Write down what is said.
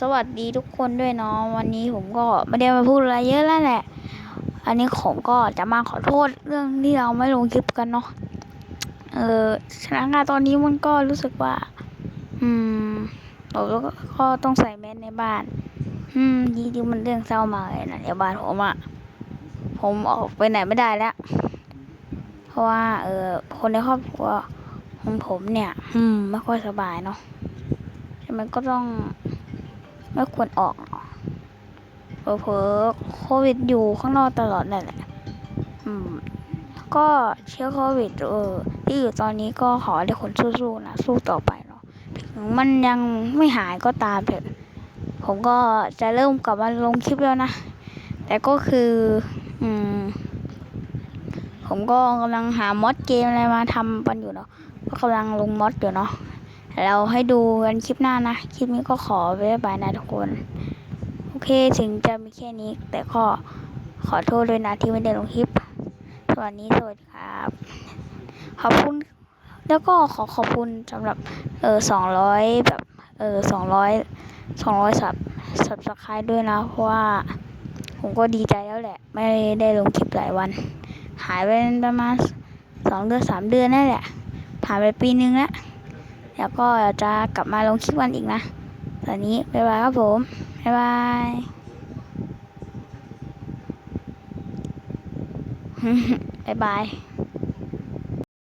สวัสดีทุกคนด้วยเนาะวันนี้ผมก็ไม่ได้มาพูดอะไรเยอะแล้วแหละ อันนี้ผมก็จะมาขอโทษเรื่องที่เราไม่ลงคลิปกันเนาะเออสถานการณ์ตอนนี้มันก็รู้สึกว่า อืมเราก็ต้องใส่แมสในบ้าน อืมจริงๆมันเรื่องเศร้ามากเลยนะในบ้านผมอะผมออกไปไหนไม่ได้แล้ว เพราะว่า เออคนในครอบครัวของผมเนี่ย อืมไม่ค่อยสบายเนาะใช่ไหมก็ต้อง ไม่ควรออกเนาะเผลอโควิดอยู่ข้างนอกตลอดนั่นแหละ อืม ก็เชื้อโควิดเออที่อยู่ตอนนี้ก็ขอให้คนสู้ๆนะสู้ต่อไปเนาะถึงมันยังไม่หายก็ตามเถอะ ผมก็จะเริ่มกลับมาลงคลิปแล้วนะ แต่ก็คือ อืม ผมก็กำลังหามอดเกมอะไรมาทำกันอยู่เนาะก็กำลังลงมอดอยู่เนาะ เราให้ดูกันคลิปหน้านะ คลิปนี้ก็ขอบ๊ายบายนะทุกคน โอเคถึงจะมีแค่นี้ แต่ก็ขอโทษด้วยนะที่ไม่ได้ลงคลิปสวัสดีสวัสดีครับ ขอบคุณ แล้วก็ขอขอบคุณสำหรับเออสองร้อยแบบเออสองร้อยสองร้อยสับสับสไครด้วยนะ เพราะว่าผมก็ดีใจแล้วแหละ ไม่ได้ลงคลิปหลายวัน หายไปประมาณสองเดือนสามเดือนนั่นแหละผ่านไปปีนึงแล้ว แล้วก็จะกลับมาลงคลิปวันอีกนะตอนนี้บ๊ายบายครับผม บ๊ายบายบ๊ายบาย